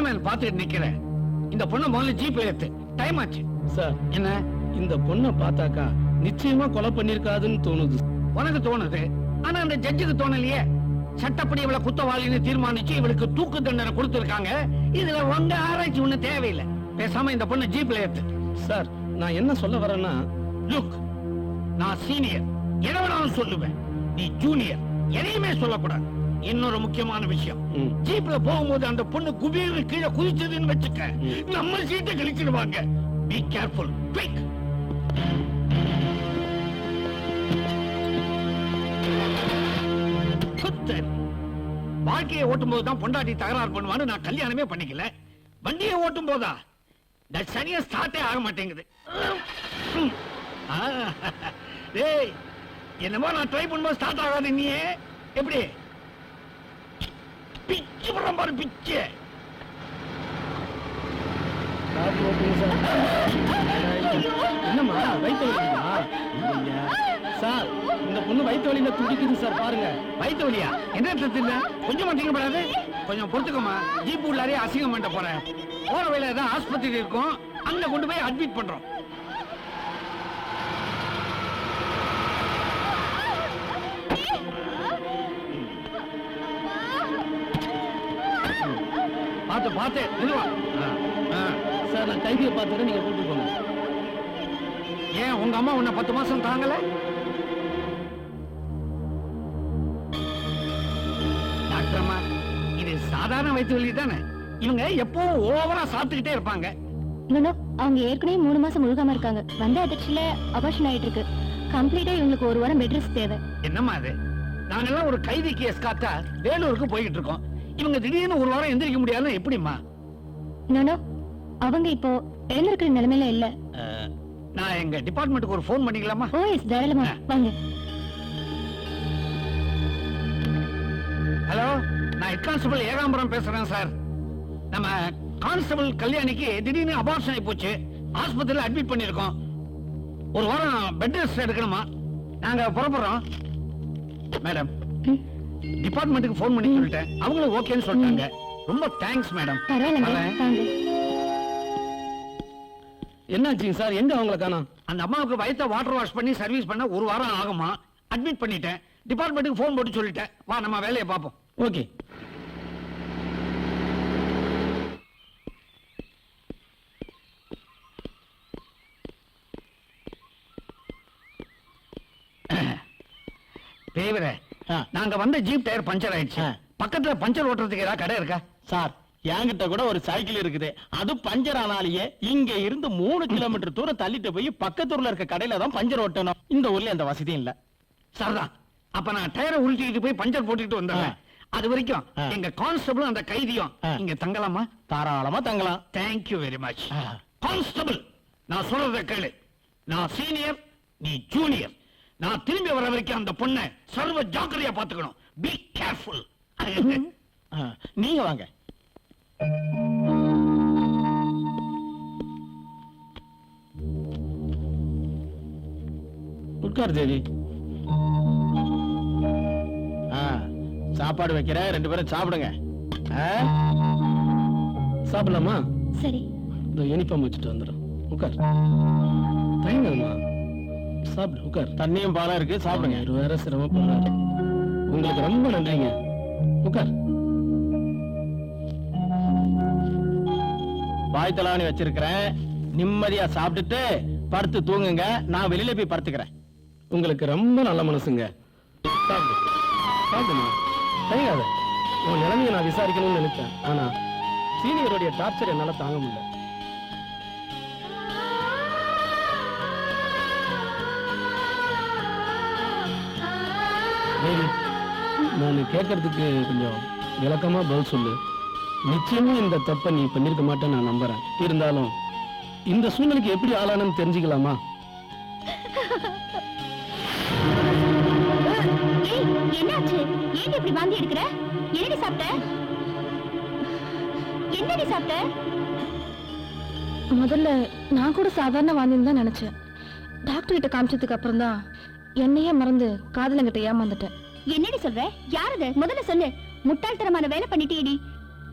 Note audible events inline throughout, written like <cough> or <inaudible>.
பாத்துட்டு நிக்கிறேன் இந்த பொண்ணை முதல்ல ஜீப்ல ஏத்து. டைம் ஆச்சு. சார் என்ன? இந்த பொண்ணை பார்த்தாக்கா நிச்சயமா கொலை பண்ணிருக்காதுன்னு தோணுது. உனக்கு தோணுது. ஆனா அந்த ஜட்ஜுக்கு தோணலையே. சட்டப்படி இவளை குத்தவாளின்னு தீர்மானிச்சு இவளுக்கு தூக்கு தண்டனை கொடுத்திருக்காங்க. இதுல உங்க ஆராய்ச்சி ஒண்ணு தேவையில்லை. பேசாம இந்த பொண்ணு ஜீப்ல ஏத்து. சார் நான் என்ன சொல்ல வரேன்னா லுக் நான் சீனியர் எதை வேணாலும் சொல்லுவேன். நீ ஜூனியர் எதையுமே சொல்லக்கூடாது. இன்னொரு முக்கியமான விஷயம். ஜீப்ல போகும்போது அந்த பொண்ணு குபீர்னு கீழே குதிச்சதுன்னு வச்சுக்க நம்ம சீட்டை கழிச்சிடுவாங்க. பி கேர்ஃபுல் குவிக் வாழ்க்கையை ஓட்டும் போது தான் பொண்டாட்டி தகராறு பண்ணுவான்னு நான் கல்யாணமே பண்ணிக்கல. வண்டியை ஓட்டும் போதா இந்த சரியா ஸ்டார்ட்டே ஆக மாட்டேங்குது. <laughs> என்னமோ நான் ட்ரை பண்ணும்போது ஸ்டார்ட் ஆகாது நீ எப்படி? பிச்சு படம் பாரு பிச்சு. என்னம்மா வயிற்று வலிக்குமா ஐயா. சார் இந்த பொண்ணு வயிற்று வலியில துடிக்குது சார் பாருங்க. வயிற்று வலியா? என்ன இல்ல கொஞ்சம் மாட்டீங்க படாது கொஞ்சம் பொறுத்துக்கோமா ஜீப் உள்ளாரே அசிங்கம் பண்ண போறேன். போற வேலை ஏதாவது ஆஸ்பத்திரி இருக்கும். அங்க கொண்டு போய் அட்மிட் பண்றோம். பார்த்து பார்த்து மெதுவா. சார் நான் கைதியை பார்த்துக்கிறேன் நீங்க கூட்டு போங்க. ஏன் உங்க அம்மா உன்னை பத்து மாசம் தாங்கல? டாக்டர் அம்மா இது சாதாரண வயிற்று வலி தானே? இவங்க எப்பவும் ஓவரா சாப்பிட்டுக்கிட்டே இருப்பாங்க. அவங்க ஏற்கனவே மூணு மாசம் முழுகாம இருக்காங்க. வந்த அதிர்ச்சியில அபார்ஷன் ஆயிட்டு இருக்கு கம்ப்ளீட்டா இவங்களுக்கு ஒரு வாரம் பெட் ரெஸ்ட் தேவை. என்னம்மா அது? நாங்கெல்லாம் ஒரு கைதி கேஸ் காத்தா வேலூருக்கு போய்கிட்டு இருக்கோம். இவங்க திடீர்னு ஒரு வாரம் எந்திரிக்க முடியாதுன்னு எப்படிம்மா? இன்னொன்னு அவங்க இப்போ எழுந்திருக்கிற நிலைமையில இல்ல. நான் எங்க டிபார்ட்மெண்ட்டுக்கு ஒரு ஃபோன் பண்ணிக்கலாமா? ஓ எஸ் தாராளமா. வாங்க. ஹலோ நான் ஹெட் கான்ஸ்டபிள் ஏகாம்பரம் பேசுறேன் சார். நம்ம கான்ஸ்டபிள் கல்யாணிக்கு திடீர்னு அபார்ஷன் ஆகி போச்சு ஆஸ்பத்திரியில அட்மிட் பண்ணிருக்கோம் ஒரு வாரம் பெட் ரெஸ்ட் எடுக்கணுமா? நாங்க புறப்படுறோம். மேடம். டிபார்ட்மெண்ட்டுக்கு ஃபோன் பண்ணி சொல்லிட்டேன். அவங்களும் ஓகேன்னு சொல்லிட்டாங்க. ரொம்ப தேங்க்ஸ் மேடம் என்னாச்சுங்க சார் எங்க அவங்கள காணோம்? அந்த அம்மாவுக்கு வயித்தை வாட்டர் வாஷ் பண்ணி சர்வீஸ் பண்ண ஒரு வாரம் ஆகுமா? அட்மிட் பண்ணிட்டேன். டிபார்ட்மெண்ட்டுக்கு ஃபோன் போட்டு சொல்லிட்டேன். வா நம்ம வேலையை பார்ப்போம். ஓகே தேவர நாங்க வந்த ஜீப் டயர் பஞ்சர் ஆயிடுச்சு. பக்கத்துல பஞ்சர் ஓட்டுறதுக்கு ஏதாவது கடை இருக்கா? சார் என்கிட்ட கூட ஒரு சைக்கிள் இருக்குது. அது பஞ்சர் ஆனாலேயே இங்க இருந்து மூணு கிலோமீட்டர் தூரம் தள்ளிட்டு போய் பக்கத்தூர்ல இருக்க கடையில தான் பஞ்சர் ஓட்டணும். இந்த ஊர்ல எந்த வசதியும் இல்ல. சரிதான். அப்ப நான் டயரை உருட்டிட்டு போய் பஞ்சர் போட்டுட்டு வந்துடுறேன் அது வரைக்கும். எங்க கான்ஸ்டபிளும் அந்த கைதியும். இங்க தங்கலாமா? தாராளமா தங்கலாம். Thank you very much. கான்ஸ்டபிள் நான் சொல்றத கேளு. நான் சீனியர் நீ ஜூனியர் நான் திரும்பி வர வரைக்கும் அந்த பொண்ணை சர்வ ஜாக்கிரதையா பாத்துக்கணும் பி கேர்ஃபுல் நீங்க வாங்க. உட்கார் தேவி. சாப்பாடு வைக்கிறேன் ரெண்டு பேரும் சாப்பிடுங்க? சாப்பிடலாமா? சரி. இந்த யூனிஃபார்ம் வச்சுட்டு வந்துடும் உட்கார். தயங்கம்மா சாப்பிடு உட்கார். தண்ணியும் பாலம் இருக்கு சாப்பிடுங்க. இவர் வேற சிரமப்படுறாரு. உங்களுக்கு ரொம்ப நன்றிங்க. உட்கார். வாய் தலாணி வச்சிருக்கிறேன். நிம்மதியா சாப்பிட்டுட்டு படுத்து தூங்குங்க. நான் வெளியில போய் படுத்துக்கிறேன். உங்களுக்கு ரொம்ப நல்ல மனசுங்க. உன் நிலைமையை நான் விசாரிக்கணும்னு நினைச்சேன் ஆனா சீனியருடைய டார்ச்சர் என்னால தாங்க முடியல. நான் கேட்கறதுக்கு கொஞ்சம் விளக்கமா பதில் சொல்லு. நிச்சயமா இந்த தப்பை நீ பண்ணிருக்க மாட்டேன்னு நான் நம்புறேன். இருந்தாலும் இந்த சூழ்நிலைக்கு எப்படி ஆளானன்னு தெரிஞ்சுக்கலாமா? என்னாச்சு? ஏன் இப்படி வாந்தி எடுக்கிற? என்னடி சாப்பிட்ட? என்னடி சாப்பிட்ட? முதல்ல நான் கூட சாதாரண வாந்தின்னு தான் நினைச்சேன். டாக்டர் கிட்ட காமிச்சதுக்கு அப்புறம் தான் என்னையே மறந்து காதலங்கிட்ட ஏமாந்துட்டேன். என்னடி சொல்ற? யாரது? முதல்ல சொல்லு. முட்டாள்தனமான வேலை பண்ணிட்டியடி.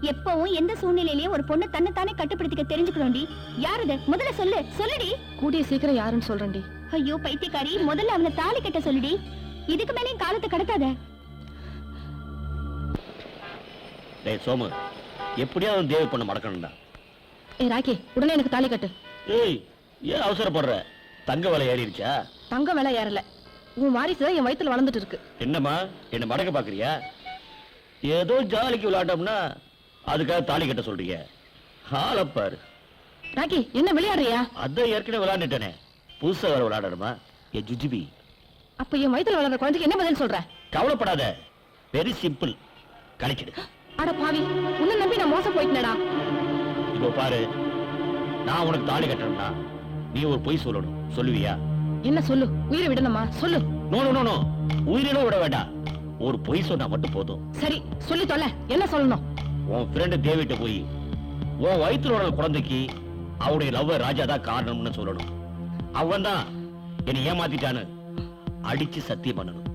எப்பவும் எந்த சூழ்நிலையிலயும் ஒரு பொண்ணு தன்னைத்தானே கட்டுப்படுத்திக்க தெரிஞ்சுக்கணும்டி. யார் இது முதல்ல சொல்லு. சொல்லுடி. கூடிய சீக்கிரம் யாருன்னு சொல்றேன்டி. ஐயோ பைத்தியக்காரி. முதல்ல அவனை தாலி கட்ட சொல்லுடி. இதுக்கு மேலேயும் காலத்தை கடத்தாத. டேய் சோமு. எப்படியாவது தேவி பொண்ணை மடக்கணும்டா. ஏ ராக்கி உடனே எனக்கு தாலி கட்டு. ஏய் ஏன் அவசரப்படுற? தங்க விலை ஏறிடுச்சா? தங்க விலை ஏறல. உன் வாரிசு தான் என் வயித்துல வளர்ந்துட்டு இருக்கு. என்னம்மா? என்ன மடக்க பாக்குறியா? ஏதோ ஜாலிக்கு விளையாட்டோம்னா அதுக்காக தாலி கட்ட சொல்றீங்க. ஆளப்பாரு ராக்கி என்ன விளையாடுறியா? அதான் ஏற்கனவே விளையாண்டுட்டேனே. புதுசா வேற விளையாடணுமா? ஏ ஜுஜிபி. அப்ப என் வயித்துல வளர்ற குழந்தைக்கு என்ன பதில் சொல்ற? கவலைப்படாத. வெரி சிம்பிள் கணக்கிடு. அட பாவி உன்னை நம்பி நான் மோசம் போயிட்டேனடா. இப்போ பாரு நான் உனக்கு தாலி கட்டணும்னா நீ ஒரு பொய் சொல்லணும். சொல்லுவியா? என்ன சொல்லு? உயிரை விடணுமா? சொல்லு. நோ நோ, நோ உயிரிலும் விட வேண்டாம். ஒரு பொய் சொன்னா மட்டும் போதும். சரி சொல்லி தொலை என்ன சொல்லணும்? உன் ஃப்ரெண்டு தேவிட்ட போய் உன் வயித்துல உள்ள குழந்தைக்கு அவருடைய லவ் ராஜா தான் காரணம்னு சொல்லணும். அவன் தான் என்னை ஏமாத்திட்டான்னு அடிச்சு சத்தியம் பண்ணணும்.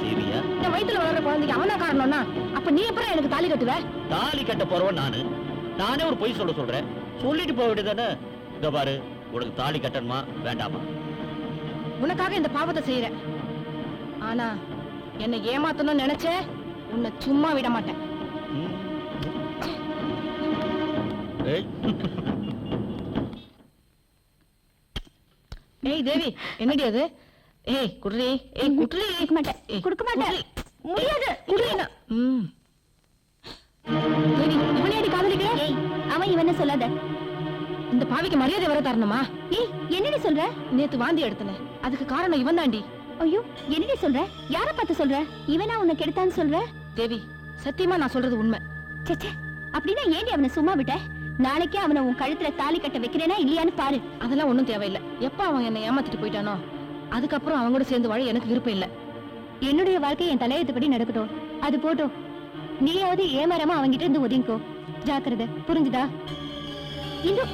சரியா என் வயித்துல வளர்ற குழந்தைக்கு அவனா காரணம்னா? அப்ப நீ எப்பறம் எனக்கு தாலி கட்டுவ? தாலி கட்ட போறவன் நானு. நானே ஒரு பொய் சொல்ல சொல்றேன். சொல்லிட்டு போக வேண்டியதானே இந்த பாரு உனக்கு தாலி கட்டணுமா? வேண்டாமா? உனக்காக இந்த பாவத்தை செய்யறேன் ஆனா என்னை ஏமாத்தணும்னு நினைச்ச உன்னை சும்மா விட மாட்டேன். ஏய், தேவி என்னடி அது? ஏய் குடுறி ஏய் குடுறி கொடுக்க மாட்டேன். கொடுக்க மாட்டேன். முடியாது. குடுறீனா ம். தேவி இவனேடி காதலிக்கிற? ஏய். அவன் இவன சொல்லாத. இந்த பாவிக்கு மரியாதை வர தரணுமா ஏய் என்னடி சொல்ற? நேத்து வாந்தி எடுத்தனே. அதுக்கு காரணம் இவன் தாண்டி ஐயோ என்னடி சொல்ற? யார பார்த்து சொல்ற? இவனா உன்னை கெடுத்தான்னு சொல்ற? தேவி சத்தியமா நான் சொல்றது உண்மை. ச்சே அப்படின்னா ஏண்டி அவனை சும்மா விட்ட? நாளைக்கே அவனை உன் கழுத்துல தாலி கட்ட வைக்கிறேனா இல்லையான்னு பாரு. அதெல்லாம் ஒண்ணும் தேவையில்லை. எப்ப அவன் என்னை ஏமாத்திட்டு போயிட்டானோ அதுக்கப்புறம் அவன் கூட சேர்ந்து வாழ எனக்கு விருப்பம் இல்ல. என்னுடைய வாழ்க்கை என் தலையெழுத்துப்படி நடக்கட்டும். அது போட்டும். நீயாவது ஏமாறாம அவன்கிட்ட இருந்து ஒதுங்கிக்கோ. ஜாக்கிரதை புரிஞ்சுதா? இன்னும்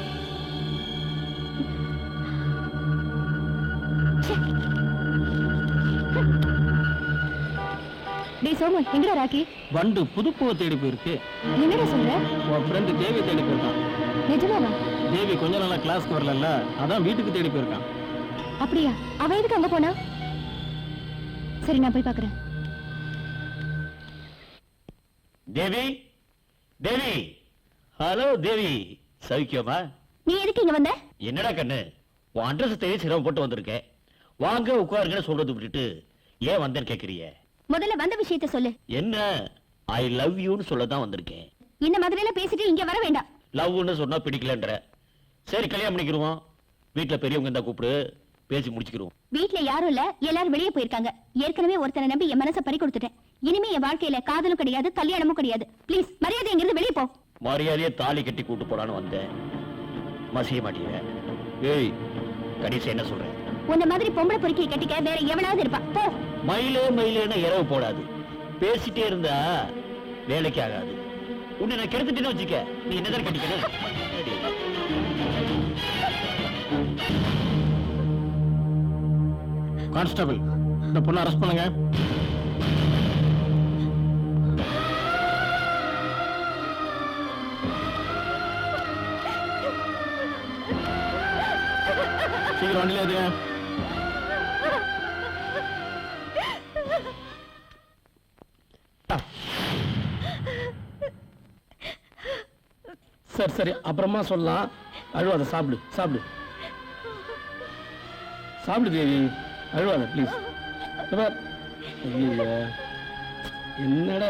டேய் சோமு எங்கடா ராக்கி? வண்டு புதுப்புவை தேடி போயிருக்கு. என்னடா சொல்ற? உன் ஃப்ரெண்டு தேவி தேடி போயிருக்கான். நிஜமாவா? தேவி கொஞ்ச நாளா கிளாஸ்க்கு வரல அதான் வீட்டுக்கு தேடி போயிருக்கான். அப்படியா? அவ எதுக்கு அங்க போனா? சரி நான் போய் பாக்குறேன். தேவி தேவி. ஹலோ தேவி. சவிக்கியமா நீ எதுக்கு இங்க வந்த? என்னடா கண்ணு? உன் அட்ரஸ் தேடி சிரமப்பட்டு வந்திருக்கேன். வாங்க உட்காருங்கன்னு சொல்றது விட்டுட்டு ஏன் வந்தேன்னு கேக்குறிய முதல்ல வந்த விஷயத்த சொல்லு. என்ன? ஐ லவ் யூன்னு சொல்ல தான் வந்திருக்கேன். இந்த மாதிரி எல்லாம் பேசிட்டு இங்க வர வேண்டாம். லவ்னு சொன்னா பிடிக்கலன்ற. சரி கல்யாணம் பண்ணிக்கிருவோம். வீட்டுல பெரியவங்க இருந்தா கூப்பிடு. பேசி முடிச்சுக்கிருவோம். வீட்ல யாரும் இல்ல எல்லாரும் வெளியே போயிருக்காங்க. ஏற்கனவே ஒருத்தனை நம்பி என் மனசை பறி கொடுத்துட்டேன். இனிமே என் வாழ்க்கையில காதலும் கிடையாது கல்யாணமும் கிடையாது. ப்ளீஸ் மரியாதை இங்கிருந்து வெளியே போ. மரியாதையே தாலி கட்டி கூட்டு போலான்னு வந்தேன். மசிய மாட்டீங்க ஏய் கடைசி என்ன சொல்றேன் உன்ன மாதிரி பொம்பளை பொறுக்கியை கட்டிக்க வேற எவனாவது இருப்பா. போ. மயிலே மயிலேன்னு இரவு போடாது. பேசிட்டே இருந்தா வேலைக்கு ஆகாது. உன்னை நான் கெடுத்துட்டேன்னு வச்சுக்க நீ என்னதான் கட்டிக்கணும் கான்ஸ்டபிள் இந்த பொண்ணை அரெஸ்ட் பண்ணுங்க. சீக்கிரம் வண்டியில சரி சரி. அப்புறமா சொல்லலாம். அழுவாத சாப்பிடு சாப்பிடு. சாப்பிடு தேவி. அழுவாத ப்ளீஸ் என்னடா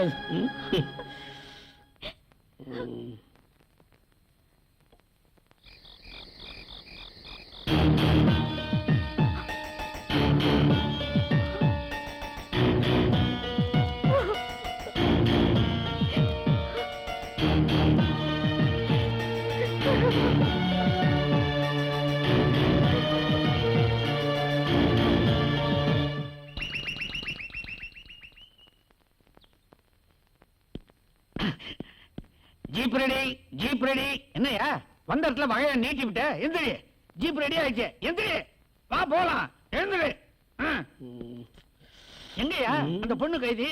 ஜீப் ரெடி ஜீப் ரெடி என்னய்யா? வந்த இடத்துல வகைய நீட்டி விட்ட. எந்திரி. ஜீப் ரெடி ஆயிடுச்சு. எந்திரி. வா போலாம். எழுந்துரு. ஆ. எங்கய்யா? அந்த பொண்ணு கைதி?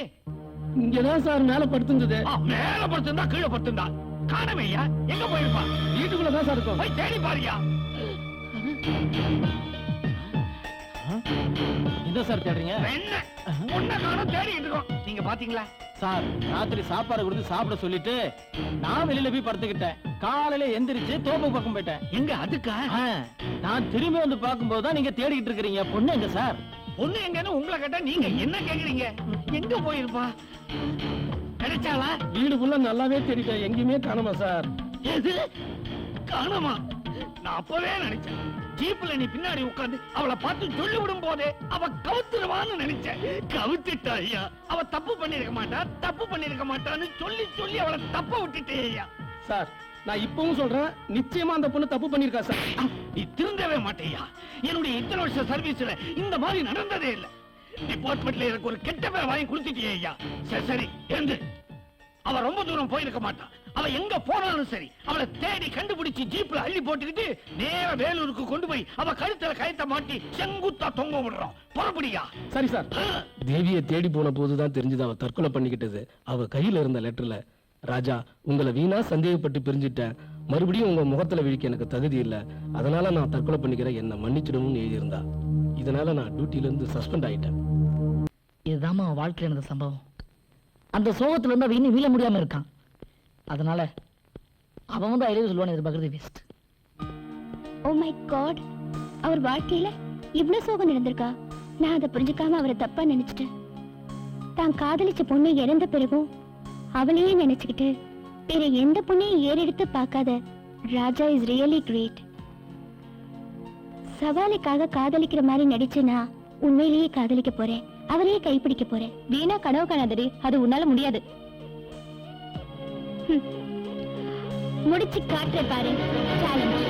இங்கதான் சார் மேல படுத்திருந்தது. மேல படுத்திருந்தா கீழே படுத்திருந்தா. காணவையா எங்க போயிருப்பா? வீட்டுக்குள்ள தான் சார் இருக்கும். போய் தேடி பாருயா என்ன சார் தேடுறீங்க? என்ன? உன்னை காணும் தேடிட்டு இருக்கோம் நீங்க பாத்தீங்களா? சார் ராத்திரி சாப்பாடு கொடுத்து சாப்பிட சொல்லிட்டு நான் வெளியில போய் படுத்துக்கிட்டேன். காலையில எந்திரிச்சு தோப்பு பக்கம் போயிட்டேன். எங்க? அதுக்கா? நான் திரும்பி வந்து பார்க்கும்போது தான் நீங்க தேடிக்கிட்டு இருக்கிறீங்க. பொண்ணு எங்க சார்? பொண்ணு எங்கன்னு உங்களை கேட்டா நீங்க என்ன கேக்குறீங்க? எங்க போயிருப்பா? கிடைச்சாளா? வீடு ஃபுல்லா நல்லாவே தெரியும் எங்கேயுமே காணுமா சார்? எது? காணுமா? நான் அப்பவே நினைச்சேன். ஜீப்ல நீ பின்னாடி உட்கார்ந்து அவளை பார்த்து சொல்லி விடும் போதே அவ கவுத்துருவான்னு நினைச்சேன். கவுத்துட்டா ஐயா. அவ தப்பு பண்ணிருக்க மாட்டா தப்பு பண்ணிருக்க மாட்டான்னு சொல்லி சொல்லி அவளை தப்ப விட்டுட்டே ஐயா. சார் நான் இப்பவும் சொல்றேன் நிச்சயமா அந்த பொண்ணு தப்பு பண்ணிருக்கா சார். நீ திருந்தவே மாட்டேயா. என்னுடைய இத்தனை வருஷ சர்வீஸ்ல இந்த மாதிரி நடந்ததே இல்ல. டிபார்ட்மெண்ட்ல எனக்கு ஒரு கெட்ட பேர் வாங்கி கொடுத்துட்டியே சரி சரி எழுந்து. அவ ரொம்ப தூரம் போயிருக்க மாட்டான் அவ எங்க போனாலும் சரி அவளை தேடி கண்டுபிடிச்சு ஜீப்ல அள்ளி போட்டுக்கிட்டு நேர வேலூருக்கு கொண்டு போய் அவ கழுத்துல கயத்தை மாட்டி செங்குத்தா தொங்க விடுறோம் புறப்படியா? சரி சார். தேவியை தேடி போன போதுதான் தெரிஞ்சது அவ தற்கொலை பண்ணிக்கிட்டது. அவ கையில இருந்த லெட்டர்ல ராஜா உங்களை வீணா சந்தேகப்பட்டு பிரிஞ்சுட்டேன். மறுபடியும் உங்க முகத்துல விழிக்க எனக்கு தகுதி இல்ல. அதனால நான் தற்கொலை பண்ணிக்கிறேன் என்ன மன்னிச்சிடணும்னு எழுதியிருந்தா. இதனால நான் டியூட்டில இருந்து சஸ்பெண்ட் ஆயிட்டேன். இதுதாம்மா அவன் வாழ்க்கையில நடந்த சம்பவம். அந்த சோகத்துல இருந்து அவன் இன்னும் மீள முடியாம இருக்கான். அதனால அவன் வந்து ஐடியா சொல்லுவான் எதிர்பார்க்கறது வேஸ்ட் ஓ மை காட் அவர் வாழ்க்கையில இவ்ளோ சோகம் நடந்திருக்கா நான் அதை புரிஞ்சுக்காம அவரை தப்பா நினைச்சிட்டேன். தான் காதலிச்ச பொண்ணு இறந்த பிறகும் அவளையே நினைச்சுக்கிட்டு வேற எந்த பொண்ணையும் ஏறெடுத்து பார்க்காத ராஜா இஸ் ரியலி கிரேட் சவாலுக்காக காதலிக்கிற மாதிரி நடிச்சேனா உண்மையிலேயே காதலிக்க போறேன். அவரையே கைப்பிடிக்க போறேன். வீணா கனவு காணாதடி. அது உன்னால முடியாது. <laughs> முடிச்சு காட்டுற பாரு. சேலஞ்ச்